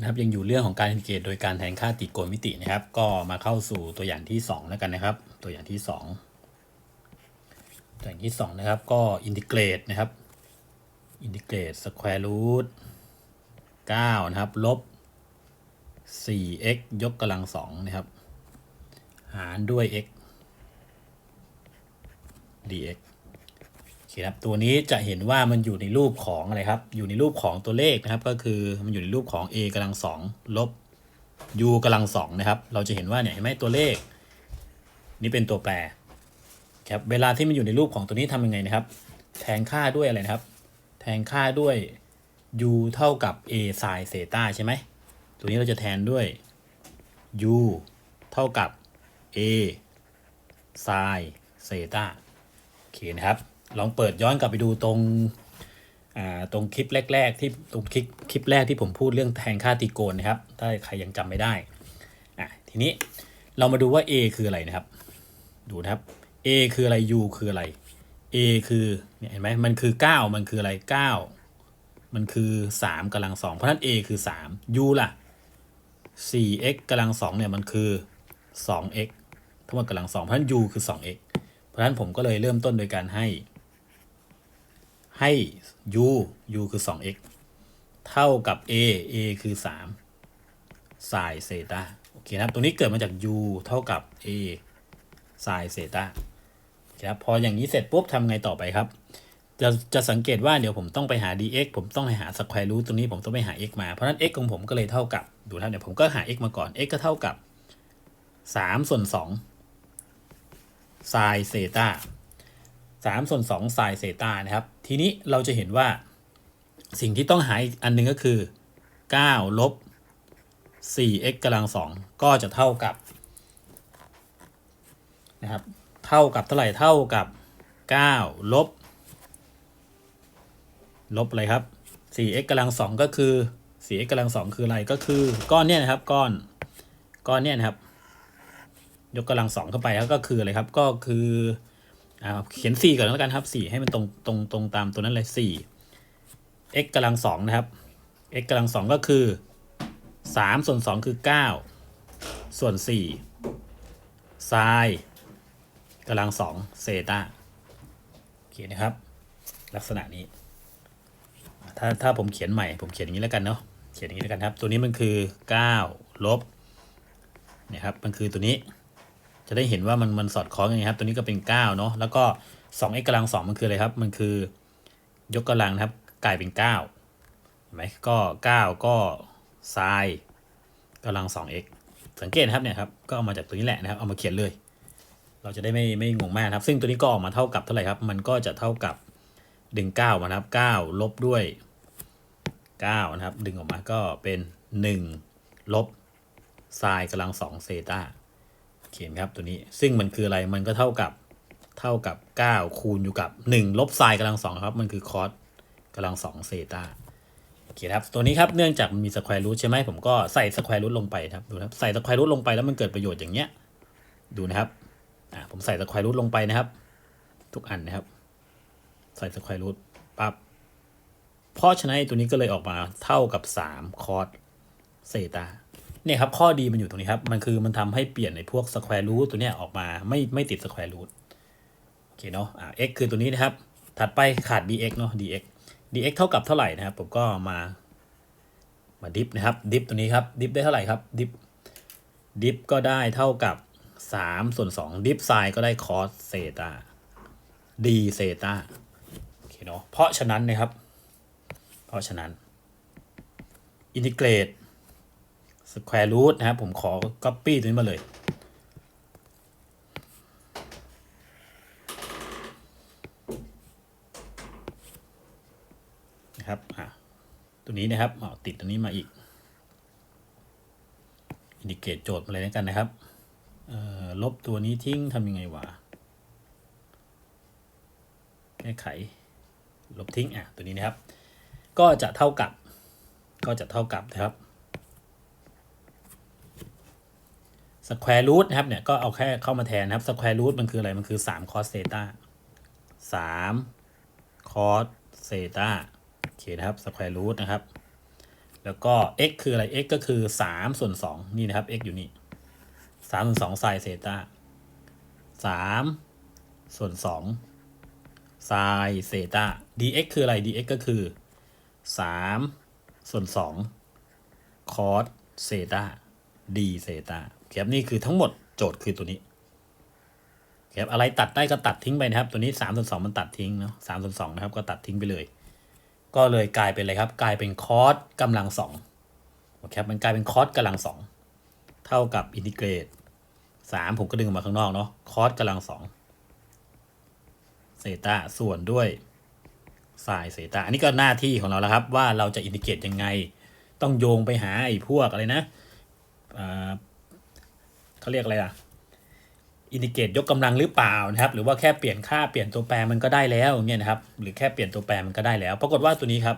นะครับยังอยู่เรื่องของการอินทิเกรตโดยการแทนค่าติโกณมิตินะครับ ก็มาเข้าสู่ตัวอย่างที่ 2 แล้วกันนะครับ ตัวอย่างที่ 2 ตัวอย่างที่ 2 นะครับ ก็อินทิเกรตนะครับอินทิเกรตสแควร์รูท9นะครับลบ 4x ยกกำลัง2นะครับ หารด้วย x dx โอ เคครับตัวนี้จะเห็นว่ามันอยู่ในรูปของอะไรครับ อยู่ในรูปของตัวเลขนะครับ ก็คือมันอยู่ในรูปของ a กำลังสองลบ u กำลังสองนะครับ เราจะเห็นว่าเนี่ยเห็นไหมตัวเลข นี่เป็นตัวแปรครับเวลาที่มันอยู่ในรูปของตัวนี้ทำยังไงนะครับ แทนค่าด้วยอะไรนะครับ แทนค่าด้วย u เท่ากับ a sin เซต้าใช่ไหมตัวนี้เราจะแทนด้วย u เท่ากับ a sin เซต้าโอเคนะครับ ลองเปิดย้อนกลับไปดูตรงอ่าตรงคลิปแรก ๆ ที่ตรงคลิปคลิปแรกที่ผมพูดเรื่องแทนค่าตรีโกณนะครับ ถ้าใครยังจำไม่ได้อะทีนี้เรามาดูว่า a คืออะไรนะครับ ดูนะครับ a คืออะไร u คืออะไร a คือเนี่ยเห็นไหมมันคือ 9 มันคืออะไร 9 มันคือ 3กำลัง2เพราะฉะนั้น a คือ 3 u ล่ะ 4x กำลัง2เนี่ยมันคือ 2x ทั้งหมดกำลัง2เพราะฉะนั้น u คือ 2x เพราะฉะนั้นผมก็เลยเริ่มต้นโดยการให้ ให้ u u คือ 2x เท่ากับ a a คือ 3 sin เซตาโอเคนะครับ ตัวนี้เกิดมาจาก u เท่ากับ a sin เซตาครับพออย่างนี้เสร็จปุ๊บทำไงต่อไปครับ จะจะสังเกตว่าเดี๋ยวผมต้องไปหา dx ผมต้องไปหา square root ตรงนี้ผมต้องไปหา x มา เพราะฉะนั้น x ของผมก็เลยเท่ากับ ดูนะเดี๋ยวผมก็หา x มาก่อน x ก็เท่ากับ 3 ส่วน2 sin เซตา 3ส่วน2 sin เซตานะครับ ทีนี้เราจะเห็นว่าสิ่งที่ต้องหาอีกอันหนึงก็คือ 9 ลบ 4x กำลัง 2 ก็จะเท่ากับนะครับ เท่ากับเท่าไหร่เท่ากับ 9 ลบ ลบอะไรครับ 4x กำลัง 2 ก็คือ 4x กำลัง 2 คืออะไรก็คือก้อนเนี่ยนะครับก้อนก้อนเนี่ยนะครับ ยกกำลังสองเข้าไปแล้วก็คืออะไรครับก็คือ อ่าเขียน4ก่อนแล้วกันครับ4ให้มันตรงตรงตรงตามตัวนั้นเลยสี่ x กำลังสองนะครับ x กำลังสองก็คือ3ส่วน2คือ9ส่วน4ไซน์กำลังสองเซตาโอเคนะครับ ลักษณะนี้ ถ้าถ้าผมเขียนใหม่ ผมเขียนอย่างนี้แล้วกันเนาะเขียนอย่างนี้แล้วกันครับ ตัวนี้มันคือ9ลบเนี่ยครับมันคือตัวนี้ จะได้เห็นว่ามันมันสอดคล้องกันไงครับ ตัวนี้ก็เป็น9เนาะแล้วก็ 2x กำลัง2มันคืออะไรครับ มันคือยกกำลังนะครับ กลายเป็น9เห็นไหมก็ 9 ก็ไซน์กำลัง 2x สังเกตนะครับเนี่ยครับก็เอามาจากตัวนี้แหละนะครับเอามาเขียนเลย เราจะได้ไม่ไม่งงมากครับ ซึ่งตัวนี้ก็ออกมาเท่ากับเท่าไหร่ครับ มันก็จะเท่ากับดึง9มานะครับ9ลบด้วย9นะครับ ดึงออกมาก็เป็น 1 ลบไซน์กำลัง2เซตา เขียนครับตัวนี้ซึ่งมันคืออะไรมันก็เท่ากับเท่ากับ 9 คูณอยู่กับ 1 ลบไซน์กำลังสองครับ มันคือคอสกำลังสองเซตาโอเคครับ ตัวนี้ครับ เนื่องจากมันมีสแควร์รูทใช่ไหมผมก็ใส่สแควร์รูทลงไปครับ ดูนะครับ ใส่สแควร์รูทลงไปแล้วมันเกิดประโยชน์อย่างเนี้ย ดูนะครับ อ่า ผมใส่สแควร์รูทลงไปนะครับ ทุกอันนะครับ ใส่สแควร์รูทปั๊บ เพราะฉะนั้นตัวนี้ก็เลยออกมาเท่ากับ3คอสเซตา เนี่ยครับข้อดีมันอยู่ตรงนี้ครับ มันคือมันทำให้เปลี่ยนในพวกสแควร์รูทตัวเนี้ยออกมาไม่ไม่ติดสแควร์รูทโอเคเนาะอ่า x คือตัวนี้นะครับ ถัดไปขาด dx เนาะ dx dx เท่ากับเท่าไหร่นะครับ ผมก็มามาดิฟนะครับดิฟตัวนี้ครับดิฟได้เท่าไหร่ครับดิฟดิฟก็ได้เท่ากับ3ส่วน2ดิฟไซน์ก็ได้คอสเซตา d เซตาโอเคเนาะเพราะฉะนั้นนะครับ เพราะฉะนั้นอินทิเกรต สแควร์รูทนะครับ ผมขอ Copy ตัวนี้มาเลย นะครับอะตัวนี้นะครับเอาติดตัวนี้มาอีก อินดิเกตโจทย์มาเลยแล้วกันนะครับเออลบตัวนี้ทิ้งทำยังไงวะ แก้ไข ลบทิ้งอะตัวนี้นะครับ ก็จะเท่ากับ ก็จะเท่ากับนะครับ สแควร์รูทนะครับเนี่ยก็เอาแค่เข้ามาแทนนะครับสแควร์รูทมันคืออะไรมันคือ3คอสเซตา3คอสเซตาโอเคนะครับสแควร์รูทนะครับแล้วก็ x คืออะไร x ก็คือ3ส่วน2นี่นะครับ x อยู่นี่3ส่วน2ไซน์เซตา3ส่วน2ไซน์เซตา dx คืออะไร dx ก็คือ 3 ส่วน2คอสเซตา d เซตา ครับนี่คือทั้งหมดโจทย์คือตัวนี้ครับอะไรตัดได้ก็ตัดทิ้งไปนะครับ ตัวนี้3ส่วน2มันตัดทิ้งเนาะ3ส่วน2นะครับก็ตัดทิ้งไปเลย ก็เลยกลายเป็นอะไรครับ กลายเป็นคอสกำลังสองโอเคครับมันกลายเป็นคอสกำลังสองเท่ากับอินทิเกรตสามผมก็ดึงออกมาข้างนอกเนาะคอสกำลังสองเซตาส่วนด้วยไซน์เซตาอันนี้ก็หน้าที่ของเราแล้วครับ ว่าเราจะอินทิเกรตยังไง ต้องโยงไปหาไอ้พวกอะไรนะอ่า เขาเรียกอะไรอะอินดิเกตยกกำลังหรือเปล่านะครับ หรือว่าแค่เปลี่ยนค่าเปลี่ยนตัวแปรมันก็ได้แล้วเนี่ยนะครับ หรือแค่เปลี่ยนตัวแปรมันก็ได้แล้ว ปรากฏว่าตัวนี้ครับ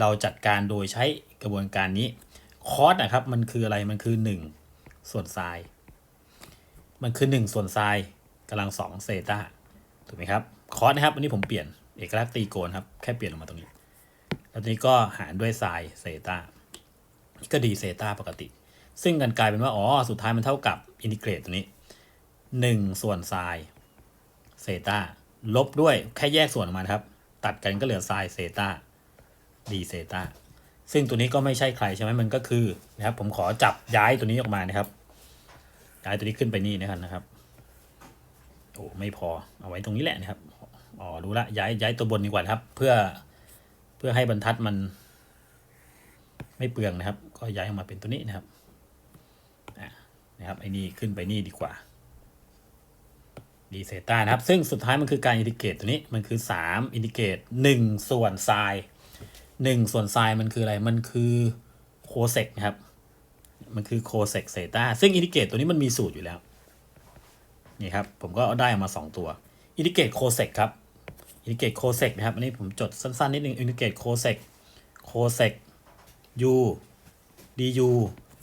เราจัดการโดยใช้กระบวนการนี้คอสนะครับ มันคืออะไรมันคือ 1 ส่วนไซน์มันคือ 1 ส่วนไซน์กำลัง2เซต้าถูกไหมครับคอสนะครับอันนี้ผมเปลี่ยนเอกลักษณ์ตีโกณครับ แค่เปลี่ยนออกมาตรงนี้ แล้วนี้ก็หารด้วยไซน์เซต้านี่ก็ดีเซต้าปกติ ซึ่งกันกลายเป็นว่า อ๋อ สุดท้ายมันเท่ากับอินทิเกรตตัวนี้หนึ่งส่วนไซน์เซตาลบด้วยแค่แยกส่วนออกมาครับ ตัดกันก็เหลือไซน์เซตาดีเซตาซึ่งตัวนี้ก็ไม่ใช่ใครใช่ไหมมันก็คือนะครับ ผมขอจับย้ายตัวนี้ออกมานะครับ ย้ายตัวนี้ขึ้นไปนี่นะครับนะครับโอ้ไม่พอเอาไว้ตรงนี้แหละนะครับอ๋อรู้ละย้ายย้ายตัวบนดีกว่านครับ เพื่อเพื่อให้บรรทัดมัน ไม่เปลืองนะครับ ก็ย้ายออกมาเป็นตัวนี้นะครับ นะครับไอ้นี่ขึ้นไปนี่ดีกว่าดีเซต้านะครับ ซึ่งสุดท้ายมันคือการอินทิเกรตตัวนี้มันคือ 3 อินทิเกรต1ส่วนไซน์1ส่วนไซน์มันคืออะไร มันคือโคเซกนะครับ มันคือโคเซกเซต้าซึ่งอินทิเกรตตัวนี้มันมีสูตรอยู่แล้ว นี่ครับ ผมก็ได้ออกมา 2 ตัวอินทิเกรตโคเซกครับอินทิเกรตโคเซกนะครับ อันนี้ผมจดสั้นๆนิดนึงอินทิเกรตโคเซกโคเซก u du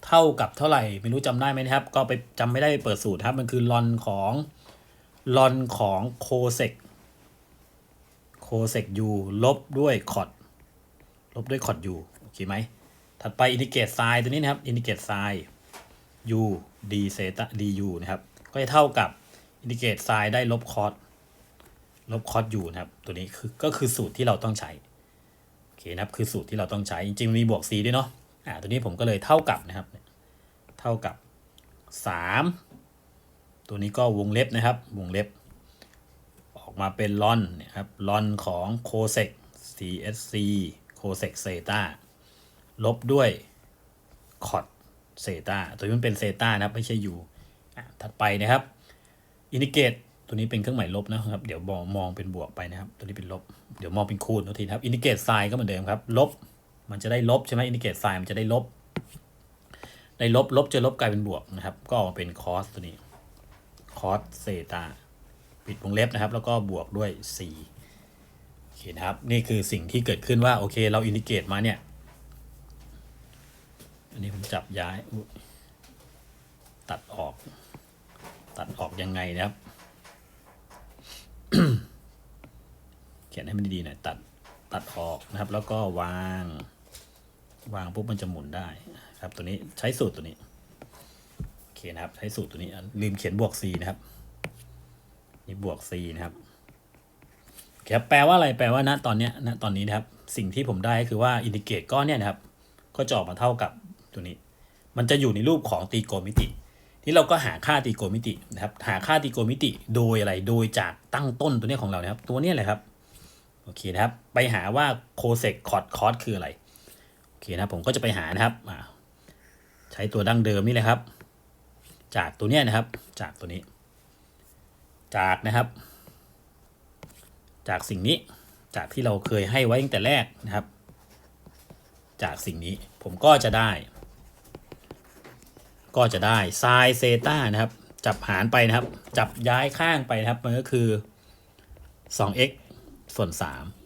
เท่ากับเท่าไหร่ ไม่รู้จำได้ไหมนะครับ ก็ไปจำไม่ได้ไปเปิดสูตรครับ มันคือลอนของลอนของโคเซกโคเซกยูลบด้วยคอดลบด้วยคอดยูโอเคไหมถัดไปอินดิเกตไซตัวนี้นะครับอินดิเกตไซยูดีเซตาดียูนะครับ ก็จะเท่ากับอินดิเกตไซได้ลบคอดลบคอดยูนะครับ ตัวนี้คือก็คือสูตรที่เราต้องใช้ โอเคนะครับ คือสูตรที่เราต้องใช้ จริงๆมีบวก c ด้วยเนาะ อ่าตัวนี้ผมก็เลยเท่ากับนะครับ เท่ากับ 3 ตัวนี้ก็วงเล็บนะครับ วงเล็บ ออกมาเป็นลอนนี่ยครับลอนของโคเซก CSC โคเซกเซตาลบด้วยคอดเซตาตัวนี้มันเป็นเซตานะครับ ไม่ใช่ยูอ่ถัดไปนะครับอินดิเกตตัวนี้เป็นเครื่องหมายลบนะครับ เดี๋ยวมองมองเป็นบวกไปนะครับ ตัวนี้เป็นลบ เดี๋ยวมองเป็นคูณทุกทีนะครับ อินดิเกตไซน์ก็เหมือนเดิมครับ ลบ มันจะได้ลบใช่ไหมอินดิเกตไซน์มันจะได้ลบ ได้ลบลบจะลบกลายเป็นบวกนะครับ ก็ออกมาเป็นคอสตัวนี้คอสเซตาปิดวงเล็บนะครับ แล้วก็บวกด้วย c โอเคนะครับนี่คือสิ่งที่เกิดขึ้นว่า โอเค เราอินดิเกตมาเนี่ย อันนี้ผมจับย้าย ตัดออก ตัดออกยังไงนะครับ เขียนให้มันดีๆหน่อยตัดตัดออกนะครับ แล้วก็วาง วางปุ๊บมันจะหมุนได้ครับ ตัวนี้ใช้สูตรตัวนี้โอเคนะครับ ใช้สูตรตัวนี้ลืมเขียนบวก c นะครับ นี่บวก c นะครับครับแปลว่าอะไรแปลว่าณตอนเนี้ยณตอนนี้นะครับ สิ่งที่ผมได้คือว่าอินดิเกรตก้อนเนี่ยนะครับ ก็จะออกมาเท่ากับตัวนี้ มันจะอยู่ในรูปของตรีโกณมิติ ที่เราก็หาค่าตรีโกณมิตินะครับ หาค่าตรีโกณมิติโดยอะไรโดยจากตั้งต้นตัวเนี้ยของเรานะครับ ตัวเนี้ยแหละครับโอเคนะครับ ไปหาว่าโคเซกคอร์ดคอร์สคืออะไร เคนะครับผมก็จะไปหานะครับใช้ตัวดั้งเดิมนี่แหละครับ จากตัวเนี้ยนะครับ จากตัวนี้ จากนะครับ จากสิ่งนี้จากที่เราเคยให้ไว้ตั้งแต่แรกนะครับ จากสิ่งนี้ผมก็จะได้ ก็จะได้ไซเซตานะครับ จับหารไปนะครับ จับย้ายข้างไปนะครับมันก็คือ 2x ส่วน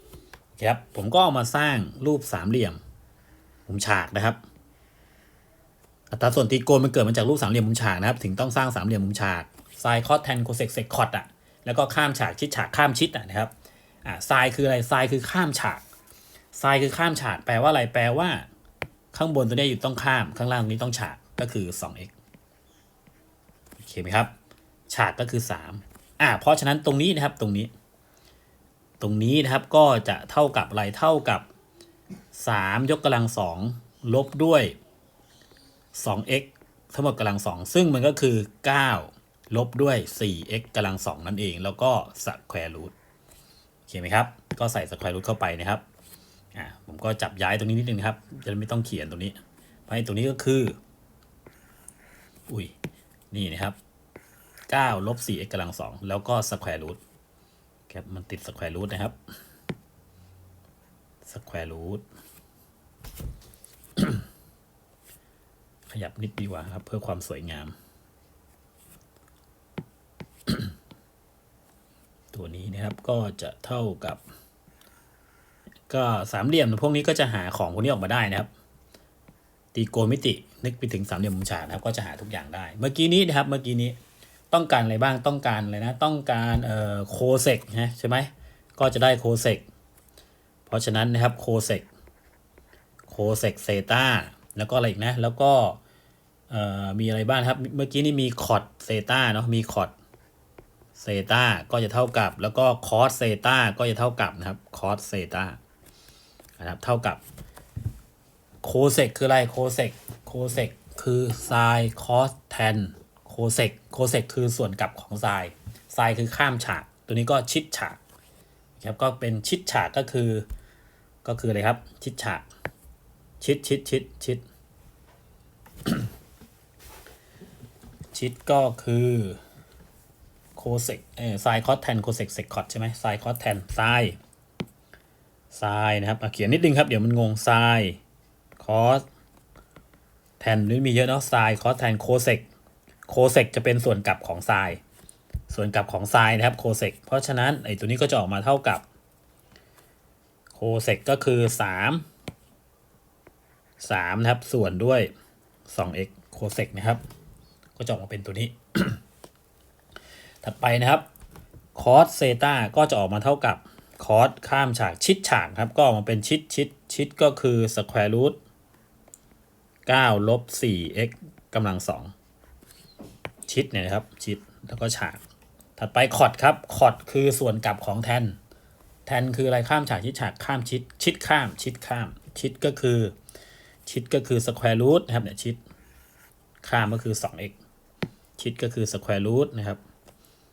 3ครับผมก็เอามาสร้างรูปสามเหลี่ยม มุมฉากนะครับ อัตราส่วนตรีโกณมันเกิดมาจากรูปสามเหลี่ยมมุมฉากนะครับ ถึงต้องสร้างสามเหลี่ยมมุมฉากไซคอสแทนโคเซกเซกคอตอะแล้วก็ข้ามฉากชิดฉากข้ามชิดอะนะครับอ่าไซคืออะไรไซคือข้ามฉากไซคือข้ามฉากแปลว่าอะไรแปลว่า ข้างบนตัวนี้อยู่ต้องข้ามข้างล่างนี้ต้องฉากก็คือ 2x โอเคไหมครับ ฉากก็คือ 3 อ่าเพราะฉะนั้นตรงนี้นะครับตรงนี้ ตรงนี้นะครับก็จะเท่ากับอะไรเท่ากับ 3 ยกกำลัง2ลบด้วย 2x ทั้งหมดกำลัง2ซึ่งมันก็คือ 9 ลบด้วย 4x กำลัง2นั่นเอง แล้วก็สแควร์รูทโอเคไหมครับ ก็ใส่สแควร์รูทเข้าไปนะครับอ่าผมก็จับย้ายตรงนี้นิดนึงนะครับ จะไม่ต้องเขียนตรงนี้เพราะไอ้ตรงนี้ก็คือ อุ้ย นี่นะครับ9ลบ 4x กำลัง2แล้วก็สแควร์รูทครับมันติดสแควร์รูทนะครับ สแควร์รูทขยับนิดดีกว่าครับ เพื่อความสวยงาม ตัวนี้นะครับก็จะเท่ากับ ก็สามเหลี่ยมพวกนี้ก็จะหาของพวกนี้ออกมาได้นะครับ ตีโกณมิติ นึกไปถึงสามเหลี่ยมมุมฉากนะครับ ก็จะหาทุกอย่างได้ เมื่อกี้นี้นะครับ เมื่อกี้นี้ต้องการอะไรบ้างต้องการอะไรนะ ต้องการเอ่อโคเซกนะใช่ไหมก็จะได้โคเซก เพราะฉะนั้นนะครับโคเซกโคเซกเซตาแล้วก็อะไรอีกนะ แล้วก็มีอะไรบ้างครับ เมื่อกี้นี่มีคอดเซตาเนาะมีคอดเซตาก็จะเท่ากับ แล้วก็คอสเซตาก็จะเท่ากับนะครับคอสเซตานะครับเท่ากับโคเซกคืออะไรโคเซกโคเซกคือไซคอสแทนโคเซกโคเซกคือส่วนกลับของไซไซคือข้ามฉาก ตัวนี้ก็ชิดฉากครับก็เป็นชิดฉากก็คือ ก็คืออะไรครับ ชิดฉากชิดชิดชิดชิดชิดก็คือโคเซกเออไซคอสแทนโคเซกเซกคอสใช่ไหมไซคอสแทนไซไซนะครับเขียนนิดนึงครับ เดี๋ยวมันงงไซคอสแทนนี่มีเยอะเนาะไซคอสแทนโคเซกโคเซกจะเป็นส่วนกลับของไซส่วนกลับของไซนะครับโคเซกเพราะฉะนั้นไอตัวนี้ก็จะออกมาเท่ากับ โคเซกก็คือ3 3นะครับ ส่วนด้วย 2x โคเซกนะครับ ก็จะออกมาเป็นตัวนี้ ถัดไปนะครับคอสเซตาก็จะออกมาเท่ากับคอสข้ามฉากชิดฉากครับ ก็ออกมาเป็นชิดชิดชิดก็คือสแควร์รูท9ลบ 4x กำลัง2ชิดเนี่ยนะครับ ชิดแล้วก็ฉาก ถัดไปคอดครับคอดคือส่วนกลับของแทน แทนคืออะไรข้ามฉากชิดฉากข้ามชิด ชิดข้าม ชิดข้าม ชิดก็คือ ชิดก็คือสแควร์รูทนะครับเนี่ยชิด ข้ามก็คือ 2x ชิดก็คือสแควร์รูทนะครับ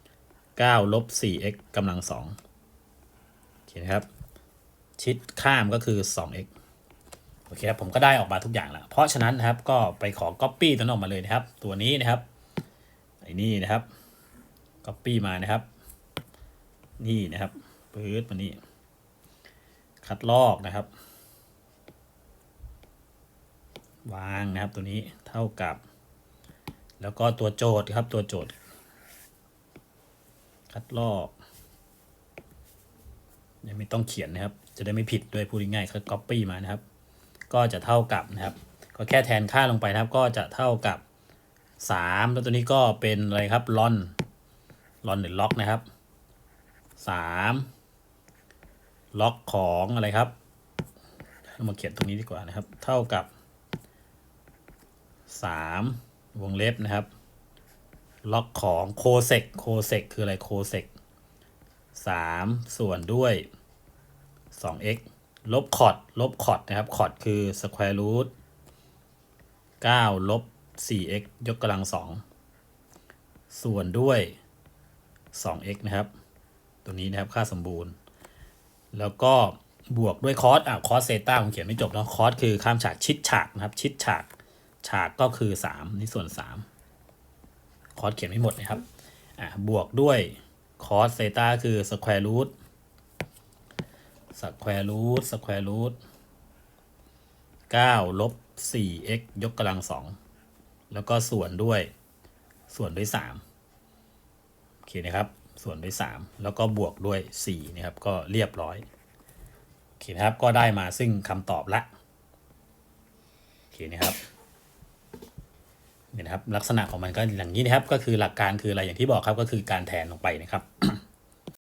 9ลบ 4x กำลัง2โอเคนะครับ ชิดข้ามก็คือ 2x โอเคครับผมก็ได้ออกมาทุกอย่างแล้ว เพราะฉะนั้นนะครับก็ไปขอ Copy ตัวนั้นออกมาเลยนะครับ ตัวนี้นะครับไอ้นี่นะครับ Copy มานะครับ นี่นะครับ ปื๊ดมานี่คัดลอกนะครับ วางนะครับตัวนี้เท่ากับ แล้วก็ตัวโจทย์ครับตัวโจทย์ คัดลอกยังไม่ต้องเขียนนะครับ จะได้ไม่ผิดด้วยพูดง่ายๆคือ copy มานะครับ ก็จะเท่ากับนะครับ ก็แค่แทนค่าลงไปนะครับ ก็จะเท่ากับ 3 แล้วตัวนี้ก็เป็นอะไรครับลอนลอนหรือล็อกนะครับ 3 ล็อกของอะไรครับเรามาเขียนตรงนี้ดีกว่านะครับ เท่ากับ 3 วงเล็บนะครับ ล็อกของโคเซกโคเซกคืออะไรโคเซก3ส่วนด้วย 2x ลบคอร์ดลบคอร์ดนะครับคอร์ดคือ square root 9ลบ 4x ยกกำลัง 2 ส่วนด้วย 2x นะครับ ตัวนี้นะครับค่าสมบูรณ์ แล้วก็บวกด้วยคอสอะคอสเซต้าผมเขียนไม่จบเนาะคอสคือข้ามฉากชิดฉากนะครับ ชิดฉากฉากก็คือ3นี่ส่วน 3 คอสเขียนไม่หมดนะครับอะบวกด้วยคอสเซต้าคือสแควร์รูทสแควร์รูทสแควร์รูทเก้าลบสี่ x ยกกำลังสองแล้วก็ส่วนด้วยส่วนด้วยสามโอเคนะครับ ส่วนด้วยสามแล้วก็บวกด้วยสี่นะครับก็เรียบร้อยโอเคนะครับก็ได้มาซึ่งคำตอบละโอเคนะครับเนี่ยนะครับลักษณะของมันก็อย่างนี้นะครับก็คือหลักการคืออะไรอย่างที่บอกครับก็คือการแทนลงไปนะครับ